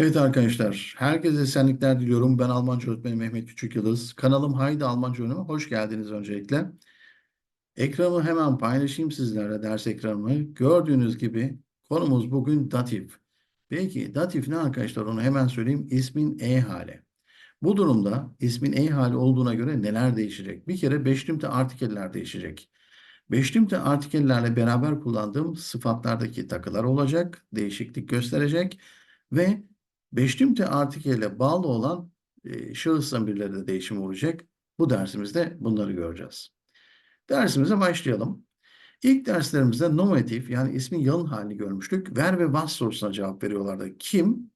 Evet arkadaşlar, herkese esenlikler diliyorum. Ben Almanca öğretmeni Mehmet Küçük Yıldız. Kanalım Haydi Almanca Öğrenime hoş geldiniz öncelikle. Ekranı hemen paylaşayım sizlerle, ders ekranımı. Gördüğünüz gibi konumuz bugün datif. Peki datif ne arkadaşlar onu hemen söyleyeyim. İsmin E hali. Bu durumda ismin E hali olduğuna göre neler değişecek? Bir kere beşlimte artikeller değişecek. Beşlimte artikellerle beraber kullandığım sıfatlardaki takılar olacak, değişiklik gösterecek ve beşlimte artikelle bağlı olan e, şahıs zamirleri de değişim olacak. Bu dersimizde bunları göreceğiz. Dersimize başlayalım. İlk derslerimizde nominatif yani ismin yalın halini görmüştük. Ver ve was sorusuna cevap veriyorlardı. Kim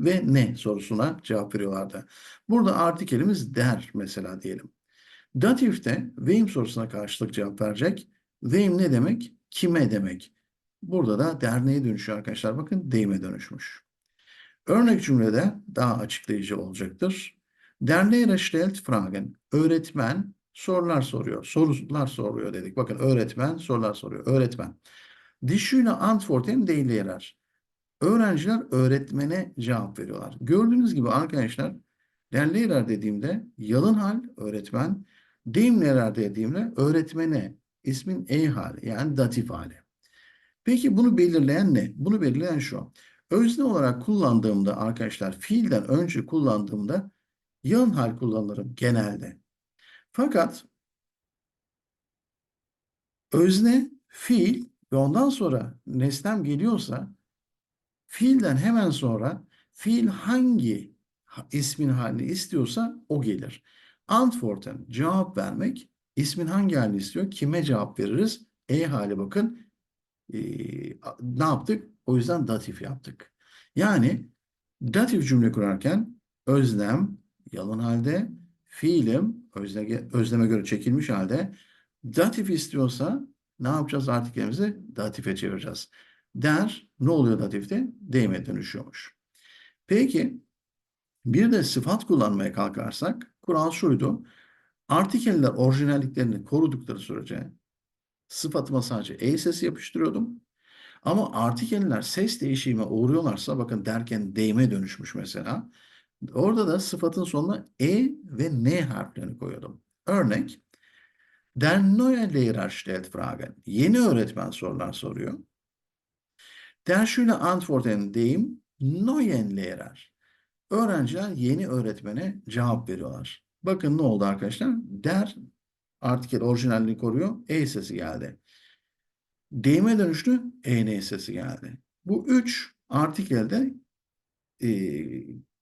ve ne sorusuna cevap veriyorlardı. Burada artikelimiz der mesela diyelim. Datifte wem sorusuna karşılık cevap verecek. Wem ne demek? Kime demek? Burada da derneğe dönüşüyor arkadaşlar. Bakın deyime dönüşmüş. Örnek cümlede daha açıklayıcı olacaktır. Der Lehrer stellt Fragen. Öğretmen sorular soruyor. Sorular soruyor dedik. Bakın öğretmen sorular soruyor. Öğretmen. Die Schüler antworten die Lehrer. Öğrenciler öğretmene cevap veriyorlar. Gördüğünüz gibi arkadaşlar der Lehrer dediğimde yalın hal öğretmen, dem Lehrer dediğimde öğretmene ismin e hali yani datif hali. Peki bunu belirleyen ne? Bunu belirleyen şu. Özne olarak kullandığımda arkadaşlar fiilden önce kullandığımda yalın hal kullanırım genelde. Fakat özne fiil ve ondan sonra nesnem geliyorsa fiilden hemen sonra fiil hangi ismin halini istiyorsa o gelir. Antworten cevap vermek ismin hangi halini istiyor? Kime cevap veririz? E hali bakın. Ee, ne yaptık? O yüzden datif yaptık. Yani datif cümle kurarken özlem yalın halde, fiilim özne, özleme göre çekilmiş halde datif istiyorsa ne yapacağız artikelimizi? Datife çevireceğiz. Der ne oluyor datifte? Deyime dönüşüyormuş. Peki bir de sıfat kullanmaya kalkarsak kural şuydu. Artikeller orijinalliklerini korudukları sürece sıfatıma sadece e sesi yapıştırıyordum. Ama artikeller ses değişimine uğruyorlarsa bakın derken deyime dönüşmüş mesela. Orada da sıfatın sonuna e ve n harflerini koyuyordum. Örnek Der neue Lehrer stellt Fragen. Yeni öğretmen sorular soruyor. Der Schüler antworten dem neuen Lehrer. Öğrenciler yeni öğretmene cevap veriyorlar. Bakın ne oldu arkadaşlar? Der artikel orijinalliğini koruyor. E sesi geldi. Deyime dönüştü. EN sesi geldi. Bu üç artikelde e,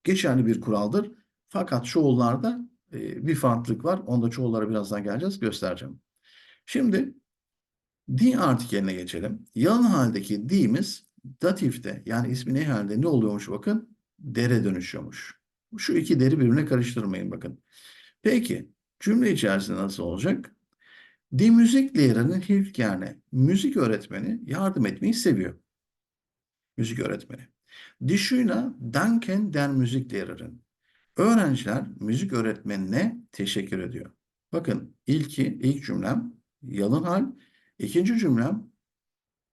geçerli bir kuraldır. Fakat çoğullarda e, bir farklılık var. Onda çoğullara birazdan geleceğiz. Göstereceğim. Şimdi di artikeline geçelim. Yalın haldeki di'miz datifte yani ismi ne halde ne oluyormuş bakın dere dönüşüyormuş. Şu iki deri birbirine karıştırmayın bakın. Peki cümle içerisinde nasıl olacak? Die Musiklehrerin hilft gerne. Müzik öğretmeni yardım etmeyi seviyor. Müzik öğretmeni. Die Schüler danken der Musiklehrerin. Öğrenciler müzik öğretmenine teşekkür ediyor. Bakın ilki, ilk cümlem yalın hal. ikinci cümlem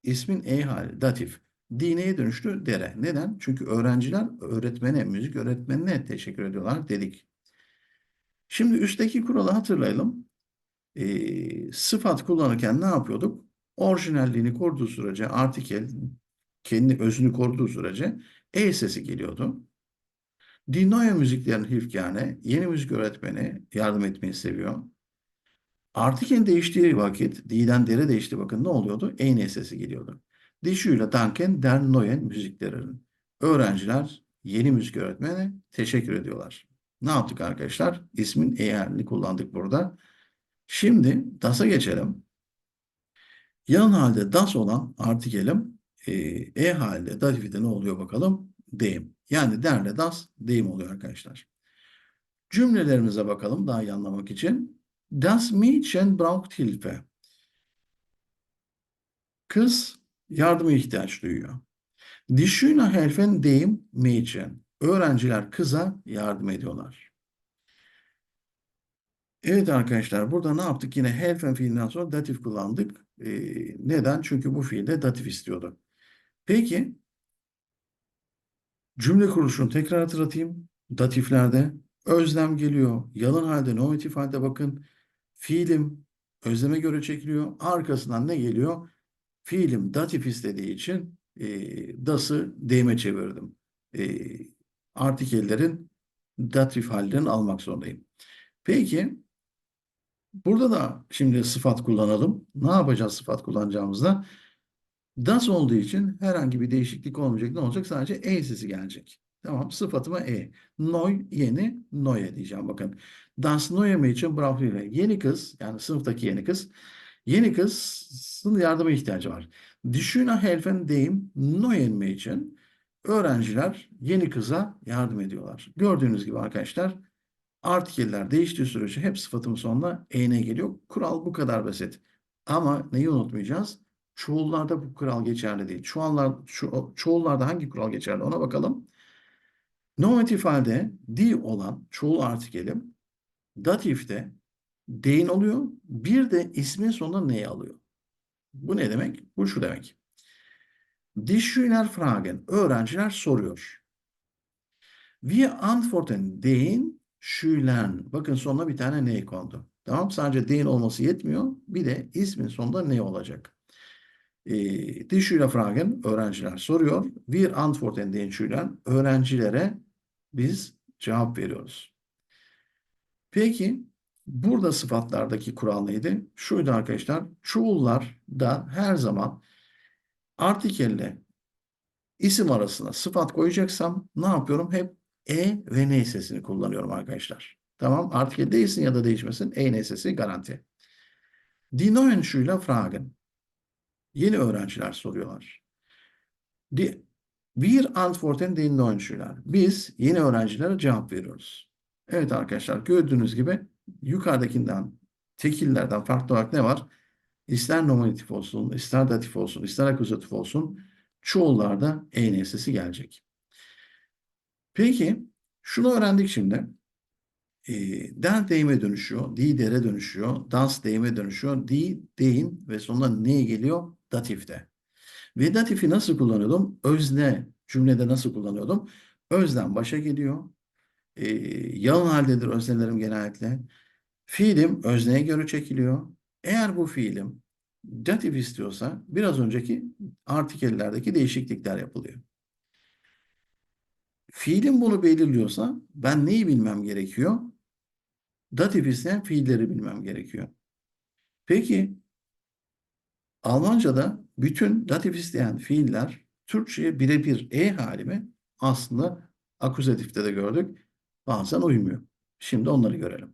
ismin e hali, datif. Dineye dönüştü dere. Neden? Çünkü öğrenciler öğretmene, müzik öğretmenine teşekkür ediyorlar dedik. Şimdi üstteki kuralı hatırlayalım. E, sıfat kullanırken ne yapıyorduk? Orijinalliğini koruduğu sürece artikel kendi özünü koruduğu sürece e sesi geliyordu. Neue müziklerin Hilfgane, yeni müzik öğretmeni yardım etmeyi seviyor. Artikelin değiştiği vakit, di'den dere değişti bakın ne oluyordu? E sesi geliyordu. Schüler danken der neuen müziklerin. Öğrenciler yeni müzik öğretmeni teşekkür ediyorlar. Ne yaptık arkadaşlar? İsmin e halini kullandık burada. Şimdi DAS'a geçelim. Yan halde DAS olan artikelim e, e halde datifide ne oluyor bakalım? Deyim. Yani derle DAS deyim oluyor arkadaşlar. Cümlelerimize bakalım daha iyi anlamak için. Das Mädchen braucht Hilfe. Kız yardıma ihtiyaç duyuyor. Die Schüler helfen dem Mädchen. Öğrenciler kıza yardım ediyorlar. Evet arkadaşlar burada ne yaptık? Yine helfen fiilinden sonra datif kullandık. Ee, neden? Çünkü bu fiilde datif istiyordu. Peki Cümle kuruluşunu tekrar hatırlatayım. Datiflerde özlem geliyor. Yalın halde, nominatif halde bakın. Fiilim özleme göre çekiliyor. Arkasından ne geliyor? Fiilim datif istediği için e, das'ı deyime çevirdim. E, artikellerin datif hallerini almak zorundayım. Peki burada da şimdi sıfat kullanalım. Ne yapacağız sıfat kullanacağımızda? Das olduğu için herhangi bir değişiklik olmayacak. Ne olacak? Sadece e sesi gelecek. Tamam. Sıfatıma e. Neu yeni neue diyeceğim. Bakın. Das Mädchen braucht Hilfe. Yeni kız yani sınıftaki yeni kız. Yeni kızın yardıma ihtiyacı var. Schüler helfen dem neuen Mädchen. Öğrenciler yeni kıza yardım ediyorlar. Gördüğünüz gibi arkadaşlar artikeller değiştiği sürece hep sıfatın sonuna en geliyor. Kural bu kadar basit. Ama neyi unutmayacağız? Çoğullarda bu kural geçerli değil. Çoğullar, ço çoğullarda hangi kural geçerli ona bakalım. Nominatif halde di olan çoğul artikelim datifte deyin oluyor. Bir de ismin sonunda neyi alıyor? Bu ne demek? Bu şu demek. Die Schüler fragen. Öğrenciler soruyor. Wir antworten den Schülern. Bakın sonuna bir tane ne kondu. Tamam sadece den olması yetmiyor. Bir de ismin sonunda ne olacak? E, die Schüler fragen. Öğrenciler soruyor. Wir antworten den Schülern. Öğrencilere biz cevap veriyoruz. Peki burada sıfatlardaki kural neydi? Şuydu arkadaşlar. Çoğullarda her zaman artikelle isim arasına sıfat koyacaksam ne yapıyorum? Hep e ve ne sesini kullanıyorum arkadaşlar. Tamam artikel değilsin ya da değişmesin. E ne sesi garanti. Die neuen Schüler fragen. Yeni öğrenciler soruyorlar. Die, wir antworten den neuen Schüler. Biz yeni öğrencilere cevap veriyoruz. Evet arkadaşlar gördüğünüz gibi yukarıdakinden tekillerden farklı olarak ne var? İster nominatif olsun, ister datif olsun, ister akuzatif olsun çoğullarda e sesi gelecek. Peki şunu öğrendik şimdi. E, der deyime dönüşüyor, di dere dönüşüyor, das deyime dönüşüyor, di deyin ve sonuna ne geliyor? Datifte. Ve datifi nasıl kullanıyordum? Özne cümlede nasıl kullanıyordum? Özden başa geliyor. E, yalın haldedir öznelerim genellikle. Fiilim özneye göre çekiliyor. Eğer bu fiilim datif istiyorsa biraz önceki artikellerdeki değişiklikler yapılıyor. Fiilim bunu belirliyorsa ben neyi bilmem gerekiyor? Datif isteyen fiilleri bilmem gerekiyor. Peki Almanca'da bütün datif isteyen fiiller Türkçe'ye birebir e hali mi? Aslında akuzatifte de gördük. Bazen uymuyor. Şimdi onları görelim.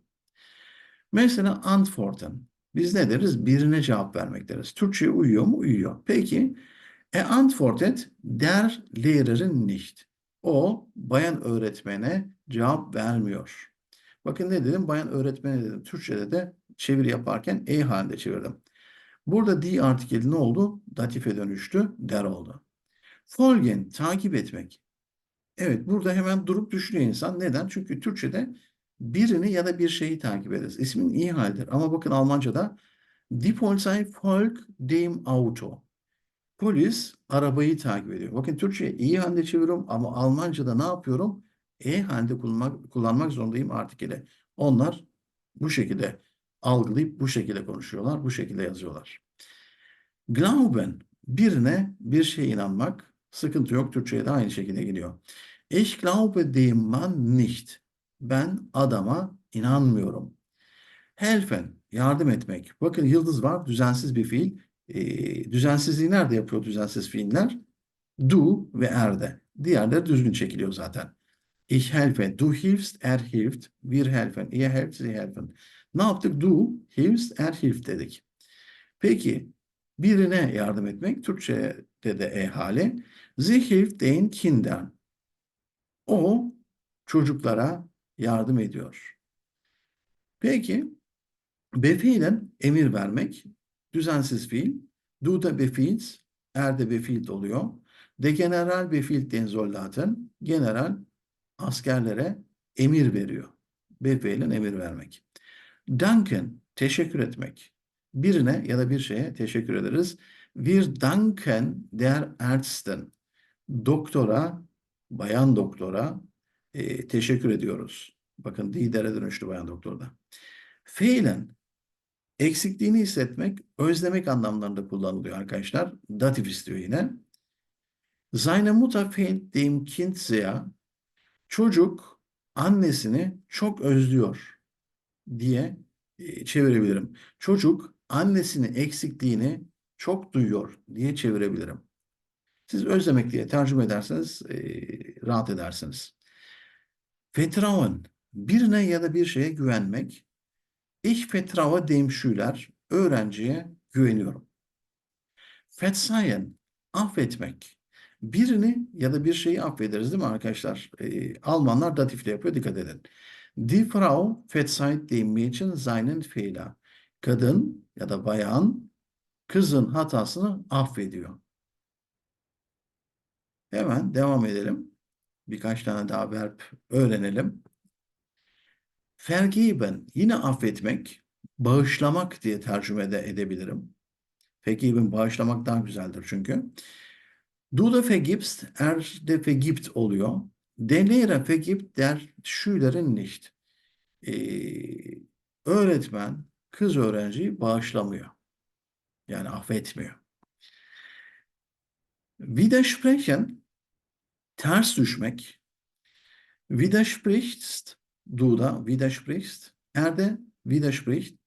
Mesela antworten. Biz ne deriz? Birine cevap vermek deriz. Türkçe'ye uyuyor mu? Uyuyor. Peki e antwortet der Lehrerin nicht. O bayan öğretmene cevap vermiyor. Bakın ne dedim? Bayan öğretmene dedim. Türkçe'de de çeviri yaparken e halinde çevirdim. Burada di artikeli ne oldu? Datife dönüştü. Der oldu. Folgen takip etmek. Evet burada hemen durup düşünüyor insan. Neden? Çünkü Türkçe'de birini ya da bir şeyi takip ederiz. İsmin iyi haldir. Ama bakın Almanca'da Die Polizei folgt dem Auto. Polis arabayı takip ediyor. Bakın Türkçe iyi halde çeviriyorum ama Almanca'da ne yapıyorum? E halde kullanmak, kullanmak zorundayım artikeli. Onlar bu şekilde algılayıp bu şekilde konuşuyorlar, bu şekilde yazıyorlar. Glauben, birine bir şeye inanmak, sıkıntı yok. Türkçe'ye de aynı şekilde geliyor. Ich glaube dem Mann nicht. Ben adama inanmıyorum. Helfen, yardım etmek. Bakın yıldız var, düzensiz bir fiil. E, düzensizliği nerede yapıyor düzensiz fiiller? Du ve erde. Diğerleri düzgün çekiliyor zaten. Ich helfe, du hilfst, er hilft, wir helfen, ihr helft, sie helfen. Ne yaptık? Du hilfst, er hilft dedik. Peki birine yardım etmek Türkçe'de de e hali. Sie hilft den Kindern. O çocuklara yardım ediyor. Peki befiilen emir vermek düzensiz fiil. Du da befiils, er de befiilt oluyor. De general befiilt den Soldaten, general askerlere emir veriyor. Befiilen emir vermek. Danken, teşekkür etmek. Birine ya da bir şeye teşekkür ederiz. Wir danken der Ärzten. Doktora bayan doktora e, teşekkür ediyoruz. Bakın lidere dönüştü bayan doktorda. Fiilen eksikliğini hissetmek, özlemek anlamlarında kullanılıyor arkadaşlar. Datif istiyor yine. Seine Mutter fehlt dem Kind sehr. Çocuk annesini çok özlüyor diye e, çevirebilirim. Çocuk annesinin eksikliğini çok duyuyor diye çevirebilirim. Siz özlemek diye tercüme ederseniz e, rahat edersiniz. Vertrauen, birine ya da bir şeye güvenmek. Ich vertraue dem Schüler, öğrenciye güveniyorum. Verzeihen, affetmek. Birini ya da bir şeyi affederiz değil mi arkadaşlar? E, Almanlar datifle yapıyor, dikkat edin. Die Frau verzeiht dem Mädchen seinen Fehler. Kadın ya da bayan kızın hatasını affediyor. Hemen devam edelim. Birkaç tane daha verb öğrenelim. Vergeben, yine affetmek, bağışlamak diye tercüme de edebilirim. Vergeben, bağışlamak daha güzeldir çünkü. Du da vergibst, er de vergibt oluyor. Der Lehrer vergibt der Schülerin nicht. Ee, öğretmen kız öğrenciyi bağışlamıyor. Yani affetmiyor. Widersprechen, ters düşmek. Widersprichst, du da widersprichst. Er de widerspricht.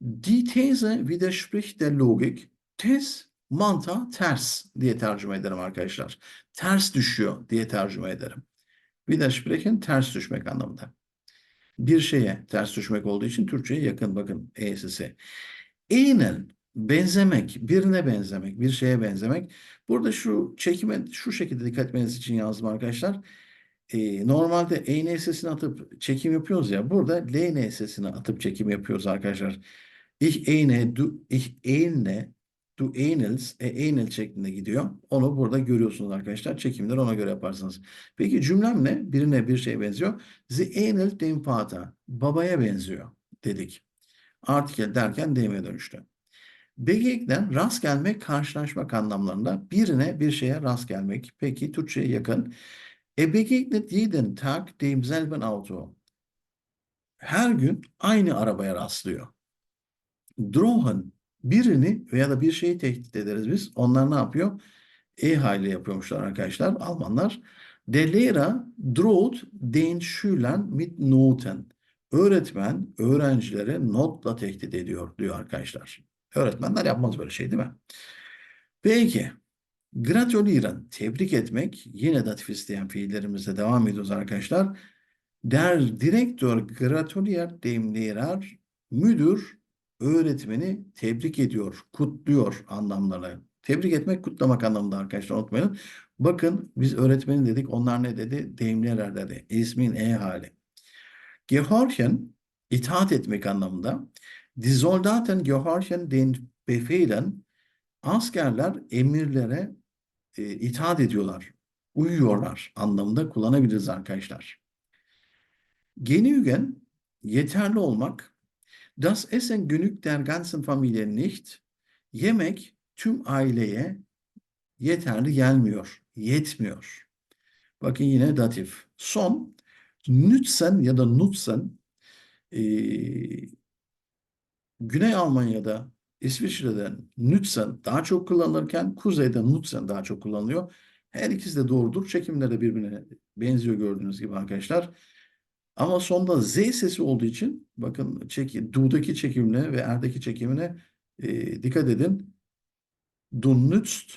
Die These widerspricht der Logik. Tez mantığa ters diye tercüme ederim arkadaşlar. Ters düşüyor diye tercüme ederim. Widersprechen ters düşmek anlamında. Bir şeye ters düşmek olduğu için Türkçe'ye yakın bakın E'si. Eğnen benzemek, birine benzemek, bir şeye benzemek. Burada şu çekime şu şekilde dikkat etmeniz için yazdım arkadaşlar. Ee, normalde E sesini atıp çekim yapıyoruz ya. Burada L sesini atıp çekim yapıyoruz arkadaşlar. Ich eine, du, ich ähnle, du ähnelst, e, ähnel şeklinde gidiyor. Onu burada görüyorsunuz arkadaşlar. Çekimleri ona göre yaparsınız. Peki cümlem ne? Birine bir şeye benziyor. Sie ähnelt dem Vater. Babaya benziyor dedik. Artikel derken deyime dönüştü. Begegnen rast gelmek, karşılaşmak anlamlarında birine bir şeye rast gelmek. Peki Türkçe'ye yakın. E begegnet jeden Tag demselben Auto. Her gün aynı arabaya rastlıyor. Drohen birini veya da bir şeyi tehdit ederiz biz. Onlar ne yapıyor? E hali yapıyormuşlar arkadaşlar Almanlar. Der Lehrer droht den Schülern mit Noten. Öğretmen öğrencileri notla tehdit ediyor diyor arkadaşlar. Öğretmenler yapmaz böyle şey değil mi? Peki. Gratulieren, tebrik etmek. Yine datif isteyen fiillerimizle devam ediyoruz arkadaşlar. Der Direktör gratuliert dem Lehrer, müdür öğretmeni tebrik ediyor, kutluyor anlamları. Tebrik etmek, kutlamak anlamında arkadaşlar unutmayın. Bakın biz öğretmeni dedik, onlar ne dedi? Dem dedi. İsmin E hali. Gehorchen, itaat etmek anlamında. Die Soldaten gehorchen den Befehlen. Askerler emirlere e, itaat ediyorlar, uyuyorlar anlamında kullanabiliriz arkadaşlar. Genügen, yeterli olmak. Das Essen genügt der ganzen Familie nicht. Yemek tüm aileye yeterli gelmiyor, yetmiyor. Bakın yine datif. Son, nützen ya da nutzen e, Güney Almanya'da, İsviçre'de Nützen daha çok kullanılırken kuzeyde Nutzen daha çok kullanılıyor. Her ikisi de doğrudur. Çekimleri birbirine benziyor gördüğünüz gibi arkadaşlar. Ama sonda Z sesi olduğu için bakın çek, Du'daki çekimine ve Er'deki çekimine e, dikkat edin. Du nützt,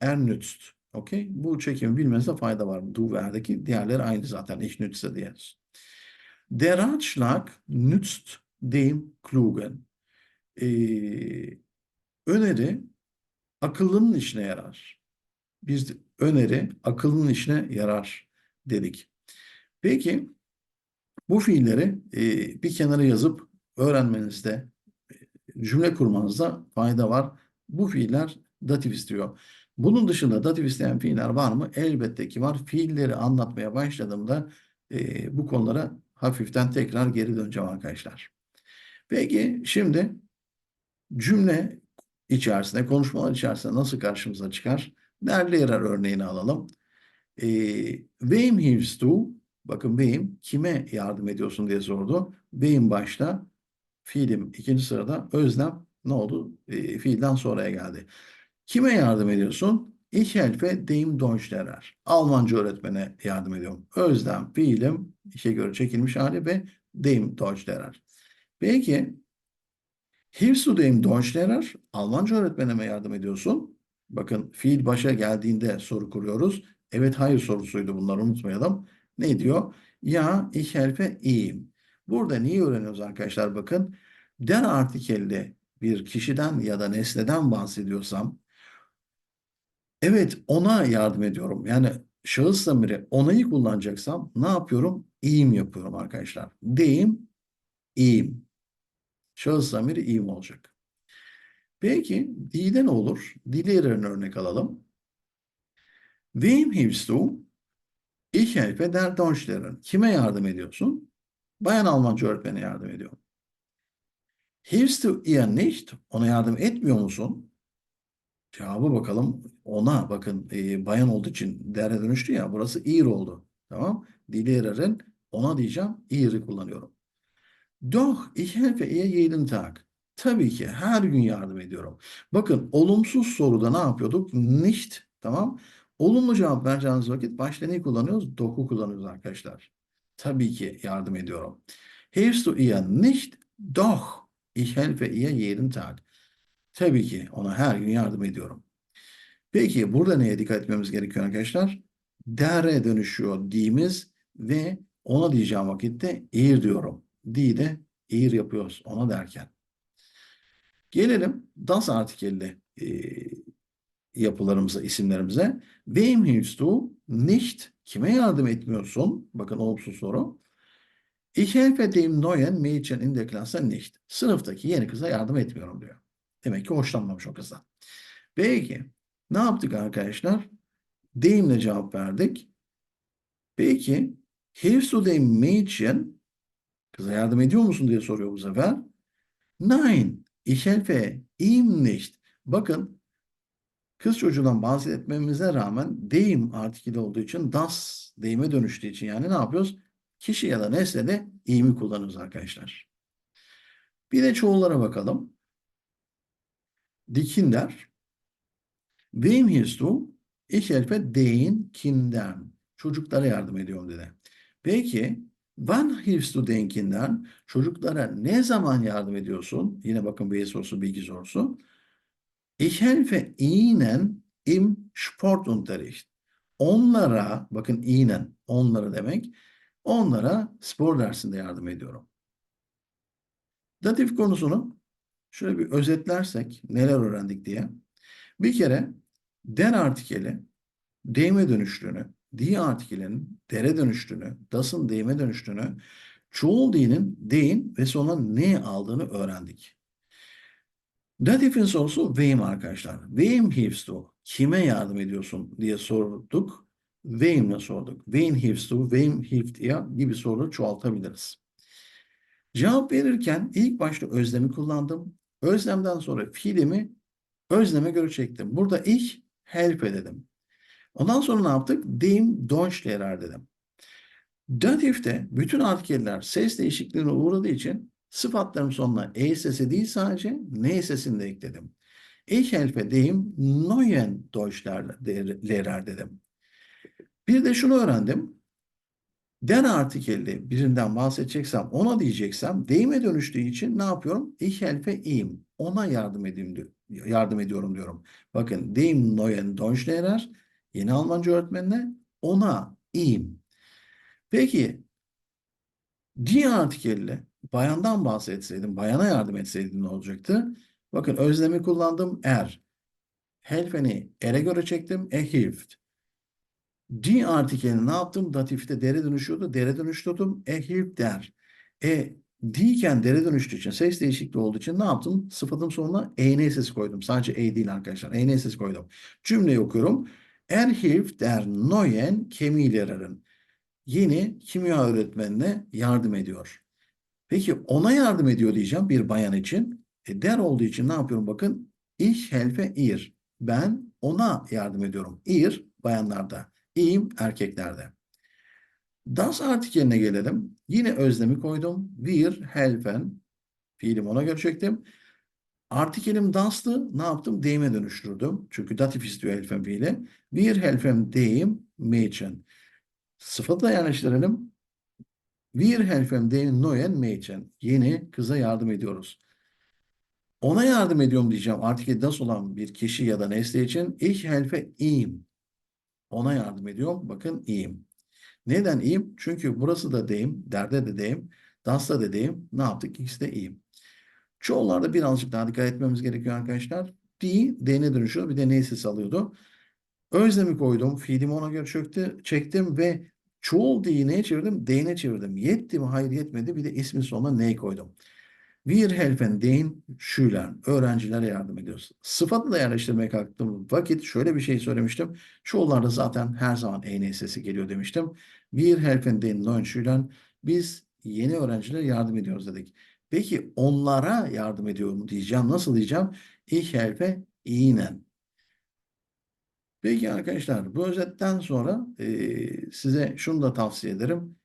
er nützt. Okay? Bu çekimi bilmenizde fayda var. Du ve Er'deki diğerleri aynı zaten. Ich nütze diye. Der Ratschlag nützt dem Klugen e, öneri akıllının işine yarar. Biz öneri akıllının işine yarar dedik. Peki bu fiilleri e, bir kenara yazıp öğrenmenizde cümle kurmanızda fayda var. Bu fiiller datif istiyor. Bunun dışında datif isteyen fiiller var mı? Elbette ki var. Fiilleri anlatmaya başladığımda e, bu konulara hafiften tekrar geri döneceğim arkadaşlar. Peki şimdi cümle içerisinde, konuşmalar içerisinde nasıl karşımıza çıkar? Derli yarar örneğini alalım. E, wem hilfst? Bakın wem kime yardım ediyorsun diye sordu. Wem başta fiilim ikinci sırada özlem ne oldu? E, fiilden sonraya geldi. Kime yardım ediyorsun? Ich helfe dem Deutschlehrer. Almanca öğretmene yardım ediyorum. Özlem, fiilim, işe göre çekilmiş hali ve dem Deutschlehrer. Peki, hilfst du dem Deutschlehrer? Almanca öğretmene mi yardım ediyorsun? Bakın fiil başa geldiğinde soru kuruyoruz. Evet hayır sorusuydu bunları unutmayalım. Ne diyor? Ya ich helfe ihm. Burada neyi öğreniyoruz arkadaşlar bakın. Der artikelde bir kişiden ya da nesneden bahsediyorsam evet ona yardım ediyorum. Yani şahıs zamiri onayı kullanacaksam ne yapıyorum? İyiyim yapıyorum arkadaşlar. Deyim, iyiyim. Şahıs zamiri iyiyim olacak. Peki dide ne olur? Dile yerine örnek alalım. Wem hilfst du? Ich helfe der Deutschlehrer. Kime yardım ediyorsun? Bayan Almanca öğretmene yardım ediyorum. Hilfst du ihr nicht? Ona yardım etmiyor musun? Cevabı bakalım. Ona bakın e, bayan olduğu için dere dönüştü ya. Burası ihr oldu. Tamam. Dilerer'in ona diyeceğim ihr'i kullanıyorum. Doch ich helfe ihr jeden Tag. Tabii ki her gün yardım ediyorum. Bakın olumsuz soruda ne yapıyorduk? Nicht. Tamam. Olumlu cevap vereceğiniz vakit başta neyi kullanıyoruz? Doku kullanıyoruz arkadaşlar. Tabii ki yardım ediyorum. Hilfst du ihr nicht? Doch ich helfe ihr jeden Tag. Tabii ki ona her gün yardım ediyorum. Peki burada neye dikkat etmemiz gerekiyor arkadaşlar? Dere dönüşüyor di'miz ve ona diyeceğim vakitte ihr diyorum. Di de ihr yapıyoruz ona derken. Gelelim das artikelli e, yapılarımıza, isimlerimize. Wem hilfst du? Nicht. Kime yardım etmiyorsun? Bakın olumsuz soru. Ich helfe dem neuen Mädchen in der Klasse nicht. Sınıftaki yeni kıza yardım etmiyorum diyor. Demek ki hoşlanmamış o kızdan. Peki. Ne yaptık arkadaşlar? Deyimle cevap verdik. Peki. Hilfst du dem Mädchen? Kıza yardım ediyor musun diye soruyor bu sefer. Nein. Ich helfe ihm nicht. Bakın kız çocuğundan bahsetmemize rağmen deyim artikeli olduğu için das deyime dönüştüğü için yani ne yapıyoruz? Kişi ya da nesnede iyimi kullanıyoruz arkadaşlar. Bir de çoğullara bakalım. Die Kinder. Wem hilfst du? Ich helfe den Kindern. Çocuklara yardım ediyorum dedi. Peki, wann hilfst du den Kindern? Çocuklara ne zaman yardım ediyorsun? Yine bakın bir sorusu, bilgi sorusu. Ich helfe ihnen im Sportunterricht. Onlara, bakın ihnen, onlara demek, onlara spor dersinde yardım ediyorum. Datif konusunu şöyle bir özetlersek neler öğrendik diye. Bir kere den artikeli deyime dönüştüğünü, di artikelinin dere dönüştüğünü, das'ın deyime dönüştüğünü, çoğul dinin deyin ve sonra ne aldığını öğrendik. Datif'in sorusu wem arkadaşlar. Wem hilfst du? Kime yardım ediyorsun diye sorduk. Wem'le sorduk. Wem hilfst du? Wem hilft ihr? gibi soruları çoğaltabiliriz. Cevap verirken ilk başta özlemi kullandım. Özlemden sonra fiilimi özleme göre çektim. Burada ich helfe dedim. Ondan sonra ne yaptık? Dem Deutschlehrer dedim. Datif'te bütün artikeller ses değişikliğine uğradığı için sıfatların sonuna e sesi değil sadece ne sesini de ekledim. Ich helfe dem neuen Deutschlehrer dedim. Bir de şunu öğrendim. Den artikelli birinden bahsedeceksem, ona diyeceksem deyime dönüştüğü için ne yapıyorum? Ich helfe ihm. Ona yardım edeyim, yardım ediyorum diyorum. Bakın dem neuen Deutschlehrer yeni Almanca öğretmenine ona ihm. Peki die artikelli bayandan bahsetseydim, bayana yardım etseydim ne olacaktı? Bakın özlemi kullandım er. Helfeni ere göre çektim. E hilft. Die artikelini ne yaptım? Datifte dere dönüşüyordu. Dere dönüştürdüm. E der. E diyken dere dönüştüğü için ses değişikliği olduğu için ne yaptım? Sıfatın sonuna EN sesi koydum. Sadece E değil arkadaşlar. EN sesi koydum. Cümleyi okuyorum. Er hilft der neuen Chemielehrerin. Yeni kimya öğretmenine yardım ediyor. Peki ona yardım ediyor diyeceğim bir bayan için. E, der olduğu için ne yapıyorum bakın. Ich helfe ihr. Ben ona yardım ediyorum. Ir bayanlarda. İyiyim erkeklerde. Das artikeline gelelim. Yine özlemi koydum. Wir helfen. Fiilim ona göre çektim. Artikelim das'tı. Ne yaptım? Deyime dönüştürdüm. Çünkü datif istiyor helfen fiili. Wir helfen deyim Mädchen. Sıfatla yerleştirelim. Wir helfen den neuen Mädchen. Yeni kıza yardım ediyoruz. Ona yardım ediyorum diyeceğim. Artikel das olan bir kişi ya da nesne için ich helfe ihm. Ona yardım ediyorum. Bakın iyiyim. Neden iyiyim? Çünkü burası da deyim, derde de deyim, dansta da deyim. Ne yaptık? İkisi de iyiyim. Çoğullarda birazcık daha dikkat etmemiz gerekiyor arkadaşlar. Di, D'ne dönüşüyor. Bir de ne sesi alıyordu. Özlemi koydum. Fiilimi ona göre çöktü, çektim ve çoğul di'yi neye çevirdim? D'ne çevirdim. Yetti mi? Hayır yetmedi. Bir de ismin sonuna neyi koydum. Wir helfen den Schülern. Öğrencilere yardım ediyoruz. Sıfatı da yerleştirmeye kalktığım vakit şöyle bir şey söylemiştim. Çoğullarda zaten her zaman EN sesi geliyor demiştim. Wir helfen den neuen Schülern. Biz yeni öğrencilere yardım ediyoruz dedik. Peki onlara yardım ediyorum diyeceğim. Nasıl diyeceğim? Ich helfe ihnen. Peki arkadaşlar bu özetten sonra eee, size şunu da tavsiye ederim.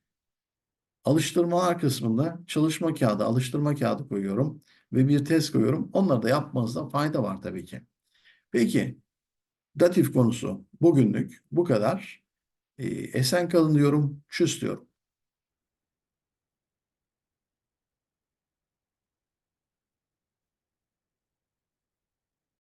Alıştırmalar kısmında çalışma kağıdı, alıştırma kağıdı koyuyorum ve bir test koyuyorum. Onları da yapmanızda fayda var tabii ki. Peki, datif konusu bugünlük bu kadar. Ee, esen kalın diyorum, çüz diyorum.